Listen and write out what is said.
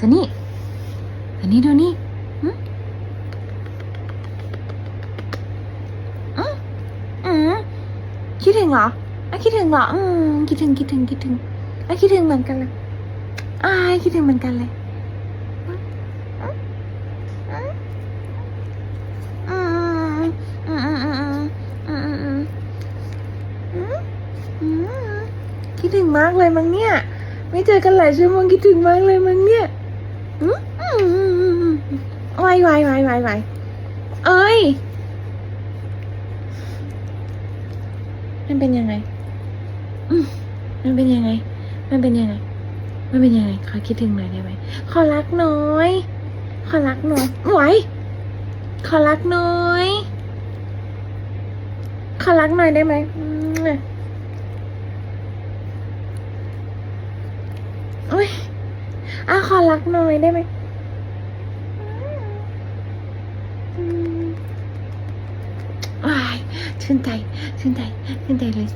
ซันี่ซันี่ดูนี่คิดถึงเหรอไอ้คิดถึงเหรอ อืมคิดถึงคิดถึงคิดถึงไอ้คิดถึงเหมือนกันเลยไอ้คิดถึงเหมือนกันเลยคิดถึงมากเลยมั้งเนี่ย ไม่เจอกันหลายชั่วโมงคิดถึงมากเลยมั้งเนี่ย อืมอืมอืมอืมอืมวายวายวายวายวยเอ้ย มันเป็นยังไงอืมมันเป็นยังไง มันเป็นยังไง มันเป็นยังไง ขอคิดถึงหน่อยได้ไหม ขอรักน้อย ขอรักน้อยไหวขอรักน้อย ขอรักหน่อยได้ไหมอืมอุ้ย อะขอรักหน่อยได้ไหมอ้ายชื่นใจ ชื่นใจ ชื่นใจเลย